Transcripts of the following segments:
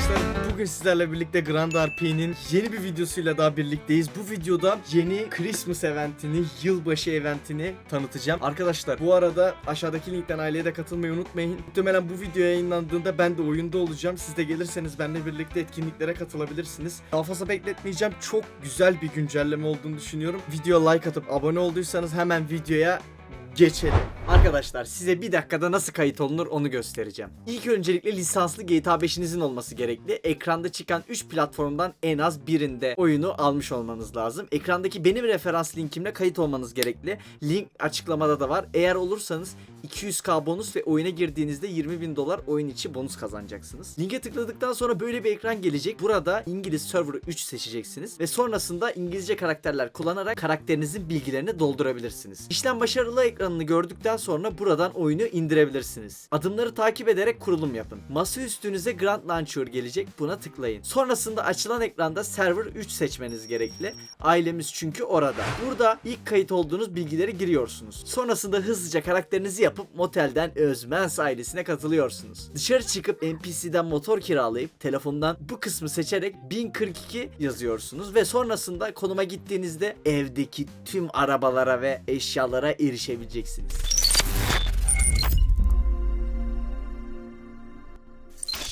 arkadaşlar bugün sizlerle birlikte Grand RP'nin yeni bir videosuyla daha birlikteyiz. Bu videoda yeni Christmas eventini, yılbaşı eventini tanıtacağım. Arkadaşlar bu arada aşağıdaki linkten aileye de katılmayı unutmayın. Muhtemelen bu video yayınlandığında ben de oyunda olacağım. Siz de gelirseniz benimle birlikte etkinliklere katılabilirsiniz. Daha fazla bekletmeyeceğim. Çok güzel bir güncelleme olduğunu düşünüyorum. Videoya like atıp abone olduysanız hemen videoya geçelim. Arkadaşlar size bir dakikada nasıl kayıt olunur onu göstereceğim. İlk öncelikle lisanslı GTA 5'inizin olması gerekli. Ekranda çıkan 3 platformdan en az birinde oyunu almış olmanız lazım. Ekrandaki benim referans linkimle kayıt olmanız gerekli. Link açıklamada da var. Eğer olursanız 200k bonus ve oyuna girdiğinizde 20 bin dolar oyun içi bonus kazanacaksınız. Linke tıkladıktan sonra böyle bir ekran gelecek. Burada İngiliz Server 3 seçeceksiniz ve sonrasında İngilizce karakterler kullanarak karakterinizin bilgilerini doldurabilirsiniz. İşlem başarılı ekranını gördükten sonra buradan oyunu indirebilirsiniz. Adımları takip ederek kurulum yapın. Masa üstünüze Grand Launcher gelecek. Buna tıklayın. Sonrasında açılan ekranda Server 3 seçmeniz gerekli. Ailemiz çünkü orada. Burada ilk kayıt olduğunuz bilgileri giriyorsunuz. Sonrasında hızlıca karakterinizi yapıp motelden Özmens ailesine katılıyorsunuz. Dışarı çıkıp NPC'den motor kiralayıp telefondan bu kısmı seçerek 1042 yazıyorsunuz ve sonrasında konuma gittiğinizde evdeki tüm arabalara ve eşyalara erişebileceksiniz.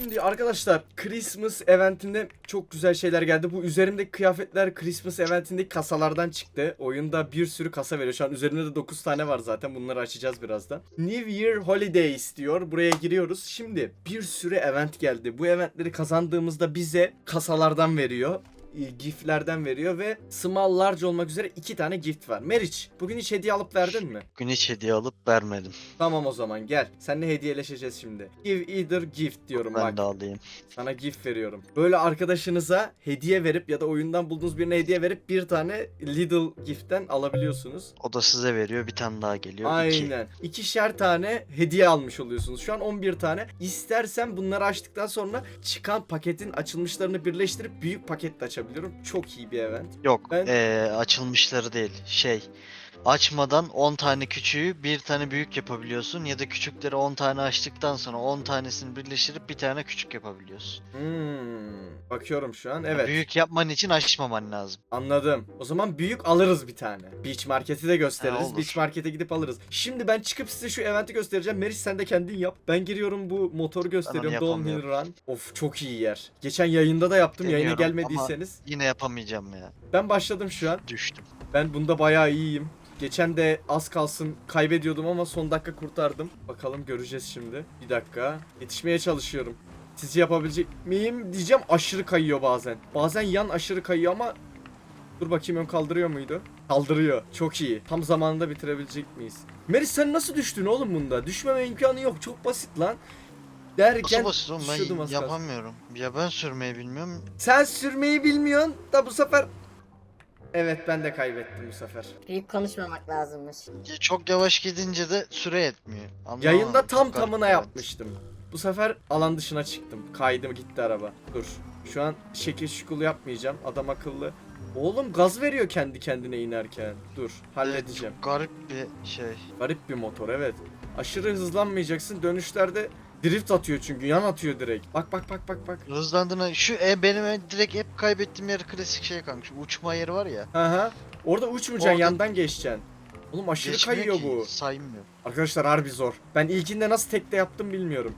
Şimdi arkadaşlar Christmas eventinde çok güzel şeyler geldi. Bu üzerimdeki kıyafetler Christmas eventindeki kasalardan çıktı. Oyunda bir sürü kasa veriyor. Şu an üzerinde de 9 tane var zaten. Bunları açacağız birazdan. New Year Holidays diyor. Buraya giriyoruz. Şimdi bir sürü event geldi. Bu eventleri kazandığımızda bize kasalardan veriyor e, giftlerden veriyor ve small large olmak üzere iki tane gift var. Meriç bugün hiç hediye alıp verdin mi? Gün hiç hediye alıp vermedim. Tamam o zaman gel. Seninle hediyeleşeceğiz şimdi. Give either gift diyorum Ben bak. de alayım. Sana gift veriyorum. Böyle arkadaşınıza hediye verip ya da oyundan bulduğunuz birine hediye verip bir tane Lidl gift'ten alabiliyorsunuz. O da size veriyor. Bir tane daha geliyor. İki. Aynen. İkişer tane hediye almış oluyorsunuz. Şu an 11 tane. İstersen bunları açtıktan sonra çıkan paketin açılmışlarını birleştirip büyük paketle açabiliyorum. Çok iyi bir event. Yok. Ben- ee, açılmışları değil. Şey. Açmadan 10 tane küçüğü bir tane büyük yapabiliyorsun ya da küçükleri 10 tane açtıktan sonra 10 tanesini birleştirip bir tane küçük yapabiliyorsun. Hmm. Bakıyorum şu an. Evet. Büyük yapman için açmaman lazım. Anladım. O zaman büyük alırız bir tane. Beach Market'i de gösteririz. Ha, olur. Beach Market'e gidip alırız. Şimdi ben çıkıp size şu eventi göstereceğim. Meriç sen de kendin yap. Ben giriyorum bu motoru gösteriyorum. Downhill yapamıyorum. Run. Of çok iyi yer. Geçen yayında da yaptım. Yayına Deniyorum gelmediyseniz. Yine yapamayacağım ya. Ben başladım şu an. Düştüm. Ben bunda bayağı iyiyim. Geçen de az kalsın kaybediyordum ama son dakika kurtardım. Bakalım göreceğiz şimdi. Bir dakika. Yetişmeye çalışıyorum. Sizce yapabilecek miyim diyeceğim aşırı kayıyor bazen. Bazen yan aşırı kayıyor ama Dur bakayım ön kaldırıyor muydu? Kaldırıyor. Çok iyi. Tam zamanında bitirebilecek miyiz? Meris sen nasıl düştün oğlum bunda? Düşmeme imkanı yok. Çok basit lan. Derken Nasıl basit oğlum düşüyordum ben az kalsın. yapamıyorum. Ya ben sürmeyi bilmiyorum. Sen sürmeyi bilmiyorsun da bu sefer Evet ben de kaybettim bu sefer. Büyük konuşmamak lazımmış. Ya Çok yavaş gidince de süre yetmiyor. Anlamadım. Yayında tam tamına garip. yapmıştım. Bu sefer alan dışına çıktım. Kaydım gitti araba. Dur. Şu an şekil şukul yapmayacağım. Adam akıllı. Oğlum gaz veriyor kendi kendine inerken. Dur. Halledeceğim. Çok garip bir şey. Garip bir motor evet. Aşırı hızlanmayacaksın. Dönüşlerde drift atıyor çünkü. Yan atıyor direkt. Bak bak bak bak bak. Hızlandığına şu e, benim en- direkt hep kaybettiğim yer klasik şey kanka. Şu uçma yeri var ya. Aha. Orada uçmayacaksın Orada- yandan geçeceksin. Oğlum aşırı Geçmiyor kayıyor ki, bu. Saymıyor. Arkadaşlar harbi zor. Ben ilkinde nasıl tekte yaptım bilmiyorum.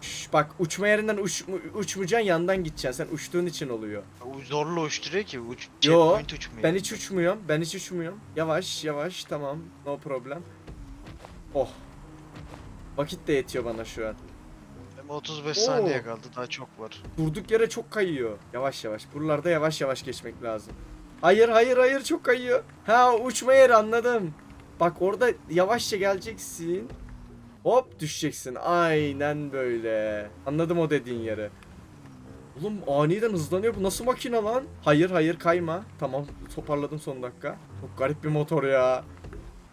Şş, bak uçma yerinden uç, uçmayacaksın yandan gideceksin. Sen uçtuğun için oluyor. O zorla uçturuyor ki. Uç, Yo, checkpoint uçmuyor. Ben hiç uçmuyorum. Ben hiç uçmuyorum. Yavaş yavaş tamam. No problem. Oh. Vakit de yetiyor bana şu an. Benim 35 Oo. saniye kaldı. Daha çok var. Durduk yere çok kayıyor. Yavaş yavaş. Buralarda yavaş yavaş geçmek lazım. Hayır hayır hayır çok kayıyor. Ha uçma yeri anladım. Bak orada yavaşça geleceksin. Hop düşeceksin. Aynen böyle. Anladım o dediğin yeri. Oğlum aniden hızlanıyor. Bu nasıl makine lan? Hayır hayır kayma. Tamam toparladım son dakika. Çok garip bir motor ya.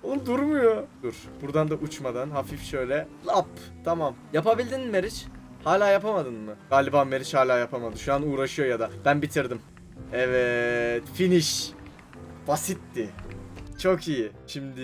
Oğlum durmuyor. Dur. Buradan da uçmadan hafif şöyle. Lap. Tamam. Yapabildin mi Meriç? Hala yapamadın mı? Galiba Meriç hala yapamadı. Şu an uğraşıyor ya da. Ben bitirdim. Evet. Finish. Basitti. Çok iyi. Şimdi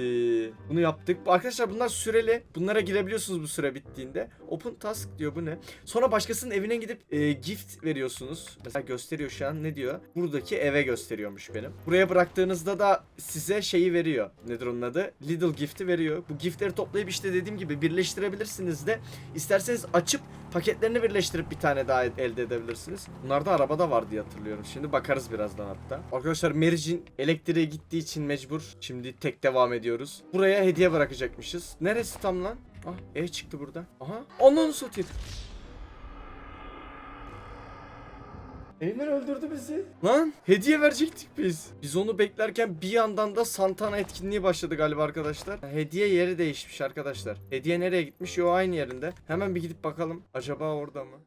bunu yaptık. Arkadaşlar bunlar süreli. Bunlara girebiliyorsunuz bu süre bittiğinde. Open task diyor bu ne? Sonra başkasının evine gidip e, gift veriyorsunuz. Mesela gösteriyor şu an ne diyor? Buradaki eve gösteriyormuş benim. Buraya bıraktığınızda da size şeyi veriyor. Nedir onun adı? Little gift'i veriyor. Bu giftleri toplayıp işte dediğim gibi birleştirebilirsiniz de. İsterseniz açıp paketlerini birleştirip bir tane daha elde edebilirsiniz. Bunlar da arabada var diye hatırlıyorum. Şimdi bakarız birazdan hatta. Arkadaşlar Meric'in elektriğe gittiği için mecbur. Şimdi tek devam ediyoruz. Buraya hediye bırakacakmışız. Neresi tam lan? Ah ev çıktı burada. Aha. Ananı satayım. Eymen öldürdü bizi. Lan hediye verecektik biz. Biz onu beklerken bir yandan da Santana etkinliği başladı galiba arkadaşlar. Hediye yeri değişmiş arkadaşlar. Hediye nereye gitmiş? Yo aynı yerinde. Hemen bir gidip bakalım. Acaba orada mı?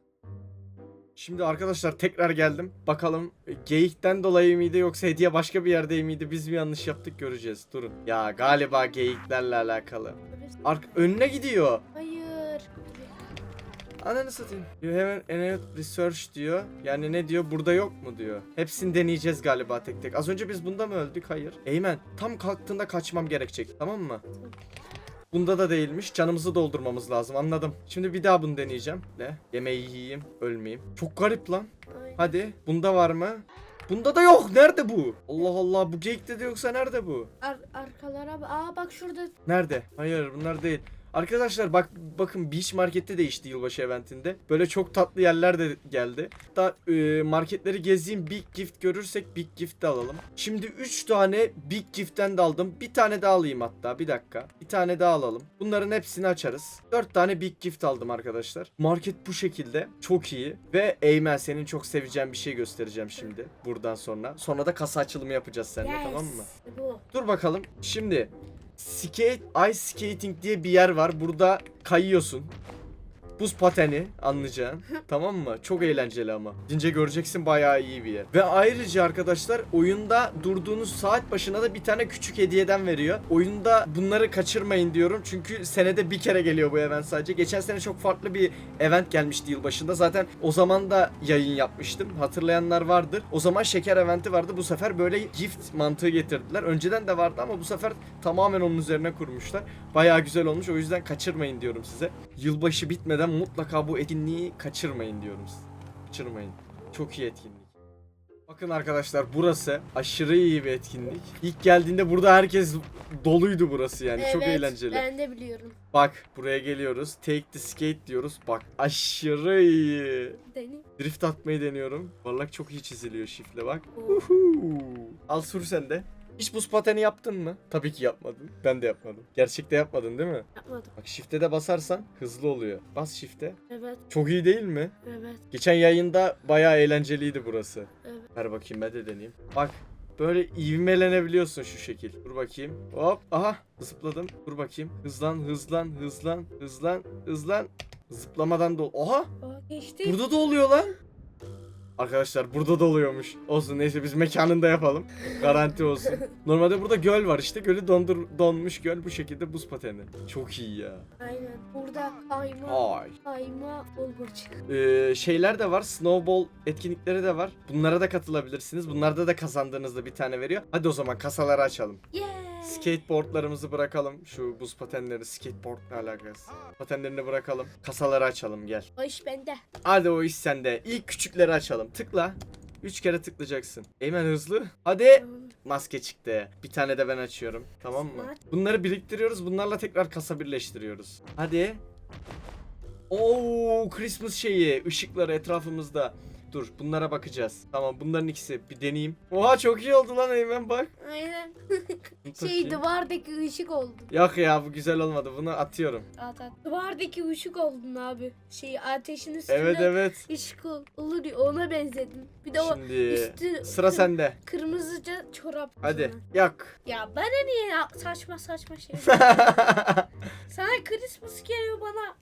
Şimdi arkadaşlar tekrar geldim. Bakalım e, geyikten dolayı mıydı yoksa hediye başka bir yerde miydi? Biz mi yanlış yaptık göreceğiz. Durun. Ya galiba geyiklerle alakalı. Ark önüne gidiyor. Hayır. Ananı satayım. You haven't any research diyor. Yani ne diyor? Burada yok mu diyor. Hepsini deneyeceğiz galiba tek tek. Az önce biz bunda mı öldük? Hayır. Eymen tam kalktığında kaçmam gerekecek. Tamam mı? Bunda da değilmiş. Canımızı doldurmamız lazım. Anladım. Şimdi bir daha bunu deneyeceğim. Ne? Yemeği yiyeyim. Ölmeyeyim. Çok garip lan. Hadi. Bunda var mı? Bunda da yok. Nerede bu? Allah Allah. Bu geyikte de yoksa nerede bu? Ar arkalara. Aa bak şurada. Nerede? Hayır bunlar değil. Arkadaşlar bak bakın Beach Market'te değişti yılbaşı eventinde. Böyle çok tatlı yerler de geldi. Hatta e, marketleri gezeyim Big Gift görürsek Big Gift de alalım. Şimdi 3 tane Big Gift'ten de aldım. Bir tane daha alayım hatta bir dakika. Bir tane daha alalım. Bunların hepsini açarız. 4 tane Big Gift aldım arkadaşlar. Market bu şekilde. Çok iyi. Ve Eymen senin çok seveceğin bir şey göstereceğim şimdi. Buradan sonra. Sonra da kasa açılımı yapacağız seninle Yes. tamam mı? Bu. Dur bakalım. Şimdi skate ice skating diye bir yer var. Burada kayıyorsun. Buz pateni anlayacağın. tamam mı? Çok eğlenceli ama. Gidince göreceksin bayağı iyi bir yer. Ve ayrıca arkadaşlar oyunda durduğunuz saat başına da bir tane küçük hediyeden veriyor. Oyunda bunları kaçırmayın diyorum. Çünkü senede bir kere geliyor bu event sadece. Geçen sene çok farklı bir event gelmişti yılbaşında. Zaten o zaman da yayın yapmıştım. Hatırlayanlar vardır. O zaman şeker eventi vardı. Bu sefer böyle gift mantığı getirdiler. Önceden de vardı ama bu sefer tamamen onun üzerine kurmuşlar. Bayağı güzel olmuş. O yüzden kaçırmayın diyorum size. Yılbaşı bitmeden mutlaka bu etkinliği kaçırmayın diyorum size. Kaçırmayın. Çok iyi etkinlik. Bakın arkadaşlar burası aşırı iyi bir etkinlik. İlk geldiğinde burada herkes doluydu burası yani. Çok Evet, eğlenceli. Ben de biliyorum. Bak buraya geliyoruz. Take the skate diyoruz. Bak aşırı iyi. Deni. Drift atmayı deniyorum. Parlak çok iyi çiziliyor şifle bak. Uhu. Al sür sen de. Hiç buz pateni yaptın mı? Tabii ki yapmadın. Ben de yapmadım. Gerçekte yapmadın değil mi? Yapmadım. Bak shift'e de basarsan hızlı oluyor. Bas shift'e. Evet. Çok iyi değil mi? Evet. Geçen yayında bayağı eğlenceliydi burası. Evet. Ver bakayım ben de deneyeyim. Bak böyle ivmelenebiliyorsun şu şekil. Dur bakayım. Hop. Aha zıpladım. Dur bakayım. Hızlan hızlan hızlan hızlan hızlan. Zıplamadan da Oha Aa, geçti. burada da oluyor lan. Arkadaşlar burada da oluyormuş. Olsun neyse biz mekanında yapalım. Garanti olsun. Normalde burada göl var işte. Gölü dondur donmuş göl bu şekilde buz pateni. Çok iyi ya. Aynen. Burada kayma. Ay. Kayma olmacık. Ee, şeyler de var. Snowball etkinlikleri de var. Bunlara da katılabilirsiniz. Bunlarda da kazandığınızda bir tane veriyor. Hadi o zaman kasaları açalım. Yeah. Skateboardlarımızı bırakalım. Şu buz patenleri, skateboard ne alakası? Patenlerini bırakalım. Kasaları açalım gel. O iş bende. Hadi o iş sende. İlk küçükleri açalım. Tıkla. Üç kere tıklayacaksın. Eymen hızlı. Hadi. Maske çıktı. Bir tane de ben açıyorum. Tamam mı? Bunları biriktiriyoruz. Bunlarla tekrar kasa birleştiriyoruz. Hadi. Oo, Christmas şeyi, ışıkları etrafımızda. Dur, bunlara bakacağız. Tamam, bunların ikisi. Bir deneyeyim. Oha çok iyi oldu lan Eymen bak. Aynen. Şey duvardaki ışık oldu. Yok ya bu güzel olmadı. Bunu atıyorum. At at. Duvardaki ışık oldun abi. Şey ateşin üstünde Evet evet. ışık ol- olur ya ona benzedim. Bir de o Şimdi üstü sıra kır- sende. kırmızıca çorap. Hadi falan. yak. Ya bana niye ya? saçma saçma şey. Sana Christmas geliyor bana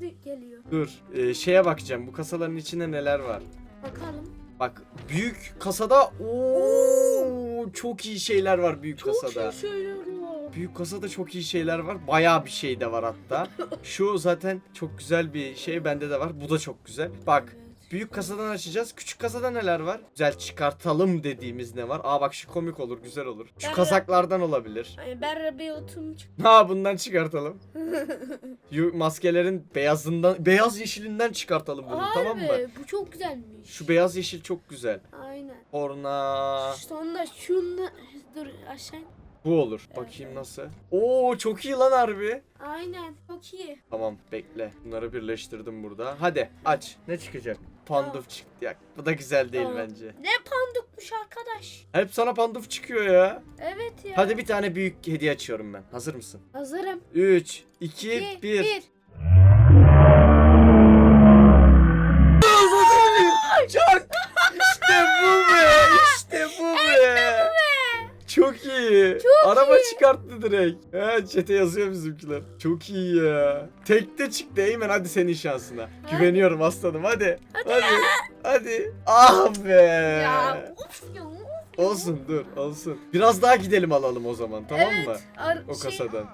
di- geliyor. Dur, e, şeye bakacağım. Bu kasaların içinde neler var? Bakalım. Bak, büyük kasada ooo çok iyi şeyler var büyük Çok kasada. iyi şeyler var. Büyük kasada çok iyi şeyler var. Bayağı bir şey de var hatta. Şu zaten çok güzel bir şey bende de var. Bu da çok güzel. Bak Büyük kasadan açacağız. Küçük kasada neler var? Güzel çıkartalım dediğimiz ne var? Aa bak şu komik olur, güzel olur. Şu Ben- kazaklardan olabilir. Ay, ben Rabiot'um çık. Ha bundan çıkartalım. Yu- maskelerin beyazından, beyaz yeşilinden çıkartalım bunu tamam mı? Harbi, bu çok güzelmiş. Şu beyaz yeşil çok güzel. Aynen. Orna. Sonra şunu dur aşağı. Bu olur. Bakayım nasıl. Oo çok iyi lan harbi. Aynen çok iyi. Tamam bekle. Bunları birleştirdim burada. Hadi aç. Ne çıkacak? Panduf çıktı. Ya, bu da güzel değil Aa. bence. Ne pandukmuş arkadaş. Hep sana panduf çıkıyor ya. Evet ya. Hadi bir tane büyük hediye açıyorum ben. Hazır mısın? Hazırım. 3, 2, 2 1. Çok iyi. Araba çıkarttı direkt. He çete yazıyor bizimkiler. Çok iyi ya. Tekte çıktı Eymen hadi senin şansına. Güveniyorum aslanım hadi. Hadi. Hadi. Ah be. Ya of ya. of ya. Olsun dur olsun. Biraz daha gidelim alalım o zaman tamam mı? evet, ar- O şey, kasadan.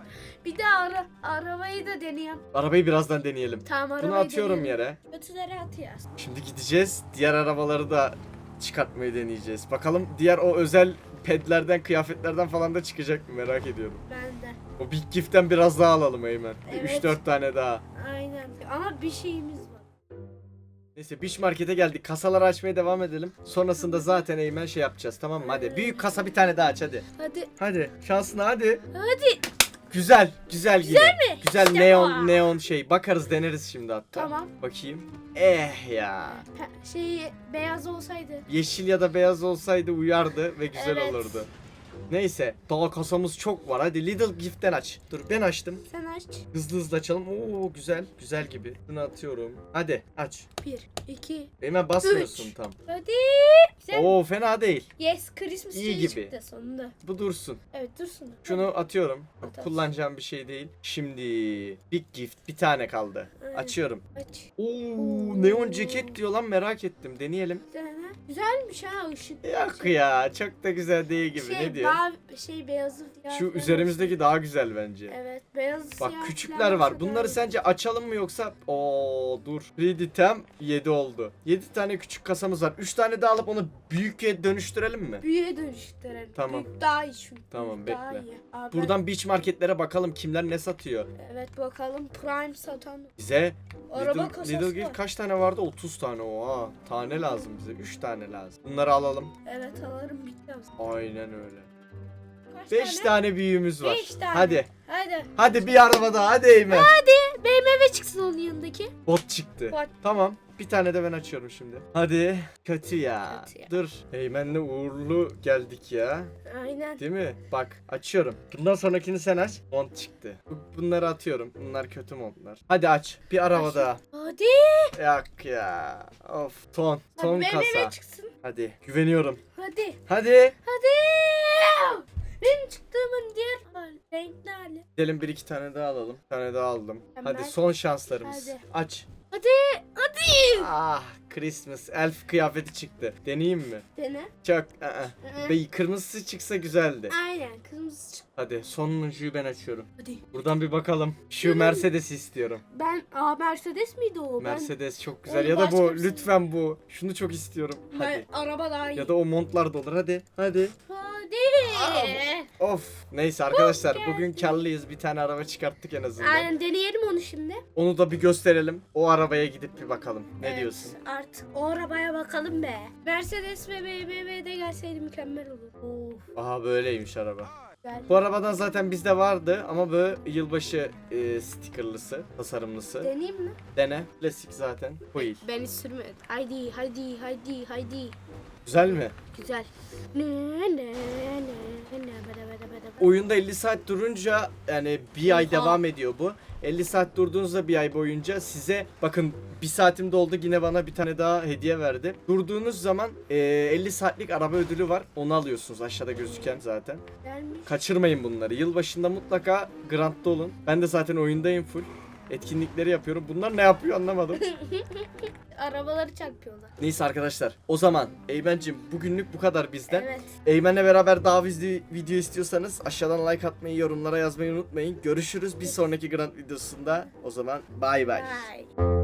Bir de ara arabayı da deneyeyim. Arabayı birazdan deneyelim. Tamam arabayı Bunu atıyorum deneyelim. yere. Kötülere atıyoruz. Şimdi gideceğiz. Diğer arabaları da çıkartmayı deneyeceğiz. Bakalım diğer o özel pedlerden, kıyafetlerden falan da çıkacak mı merak ediyorum. Ben de. O Big Gift'ten biraz daha alalım Eymen. Evet. 3-4 tane daha. Aynen. Ama bir şeyimiz var. Neyse Biş Market'e geldik. Kasaları açmaya devam edelim. Sonrasında zaten Eymen şey yapacağız tamam mı? Hadi. Evet. Büyük kasa bir tane daha aç hadi. Hadi. Hadi. Şansına hadi. Hadi. Güzel. Güzel gibi. mi? Güzel İşte neon bu. neon şey. Bakarız deneriz şimdi hatta. Tamam. Bakayım. Eh ya. Pe- Şey beyaz olsaydı. Yeşil ya da beyaz olsaydı uyardı ve güzel Evet. olurdu. Neyse daha kasamız çok var. Hadi Little Gift'ten aç. Dur ben açtım. Sen aç. Hızlı hızlı açalım. Oo güzel. Güzel gibi. Bunu atıyorum. Hadi aç. Bir, iki, Hemen basmıyorsun tam. hadi. Güzel. Oo fena değil. Yes, Christmas İyi gibi. çıktı sonunda. Bu dursun. Evet dursun. Şunu atıyorum. At, at. Kullanacağım bir şey değil. Şimdi Big Gift bir tane kaldı. Evet. Açıyorum. Aç. Oo neon ceket diyor lan merak ettim. Deneyelim. Tane. Güzelmiş ha ışık. Yok ya çok da güzel değil gibi. Şey, ne diyor? mavi- şey beyazı. siyah Şu üzerimizdeki daha güzel bence. Evet beyaz Bak siyah küçükler falan var. Bunları daha- sence açalım mı yoksa? Oo dur. Reditem 7 oldu. 7 tane küçük kasamız var. 3 tane daha alıp onu büyüke dönüştürelim mi? Büyüğe dönüştürelim. Tamam. Büyük daha iyi çünkü. Tamam, Büyük daha bekle. iyi. Abi, Buradan beach marketlere bakalım kimler ne satıyor. Evet bakalım Prime satan Bize araba Little, kasası Little. Gift kaç tane vardı? 30 tane. Oha. Tane lazım bize. 3 tane lazım. Bunları alalım. Evet alırım aslında. Aynen öyle. Kaç 5 tane büyüğümüz var. Beş tane. Hadi. Hadi. Hadi bir araba daha. Hadi Eymen. BMW çıksın onun yanındaki. Bot çıktı. Bot. Tamam. Bir tane de ben açıyorum şimdi. Hadi. Kötü ya. Kötü ya. Dur. Eymen'le uğurlu geldik ya. Aynen. Değil mi? Bak açıyorum. Bundan sonrakini sen aç. Mont çıktı. Bu- Bunları atıyorum. Bunlar kötü montlar. Hadi aç. Bir araba daha. Hadi. Yak ya. Of. Ton. Ton Hadi kasa. çıksın. Hadi. Güveniyorum. Hadi. Hadi. Hadi. Benim çıktığımın diğer hali, renkli hali. Gidelim bir iki tane daha alalım. Bir tane daha aldım. Hemen. Hadi son şanslarımız. Hadi. Aç. Hadi. Hadi. Ah Christmas elf kıyafeti çıktı. Deneyeyim mi? Dene. Çok. Be kırmızısı çıksa güzeldi. Aynen. Kırmızı çıktı. Hadi sonuncuyu ben açıyorum. Hadi. Buradan bir bakalım. Şu Mercedes'i istiyorum. Ben Aa Mercedes miydi o? Mercedes çok güzel. Onu Ya da bu başka bir şey- lütfen bu. Şunu çok istiyorum. Ben, Hadi. ben araba daha iyi. Ya da o montlar da olur. Hadi. Hadi. Hadi. Of. Neyse arkadaşlar bugün karlıyız. Bir tane araba çıkarttık en azından. Aynen deneyelim onu şimdi. Onu da bir gösterelim. O arabaya gidip bir bakalım. Ne Evet, diyorsun? Artık o arabaya bakalım be. Mercedes ve BMW de gelseydi mükemmel olur. Of Aha böyleymiş araba. güzel. Bu arabadan zaten bizde vardı ama böyle yılbaşı e, stikerlısı, tasarımlısı. Deneyeyim mi? Dene. Klasik zaten. Bu iyi. Ben hiç sürmedim. Haydi haydi haydi haydi. Güzel mi? Güzel. Ne ne ne ne bada bada bada bada. Oyunda 50 saat durunca yani bir ay Oha. devam ediyor bu. 50 saat durduğunuzda bir ay boyunca size bakın bir saatim doldu yine bana bir tane daha hediye verdi. Durduğunuz zaman e, 50 saatlik araba ödülü var. Onu alıyorsunuz aşağıda gözüken zaten. Kaçırmayın bunları. Yılbaşında mutlaka Grant'ta olun. Ben de zaten oyundayım full. Etkinlikleri yapıyorum. Bunlar ne yapıyor anlamadım. Arabaları çarpıyorlar. Neyse arkadaşlar. O zaman Eymen'cim bugünlük bu kadar bizden. Evet. Eymen'le beraber daha video, video istiyorsanız aşağıdan like atmayı, yorumlara yazmayı unutmayın. Görüşürüz bir sonraki Grant videosunda. O zaman bay bay. Bye.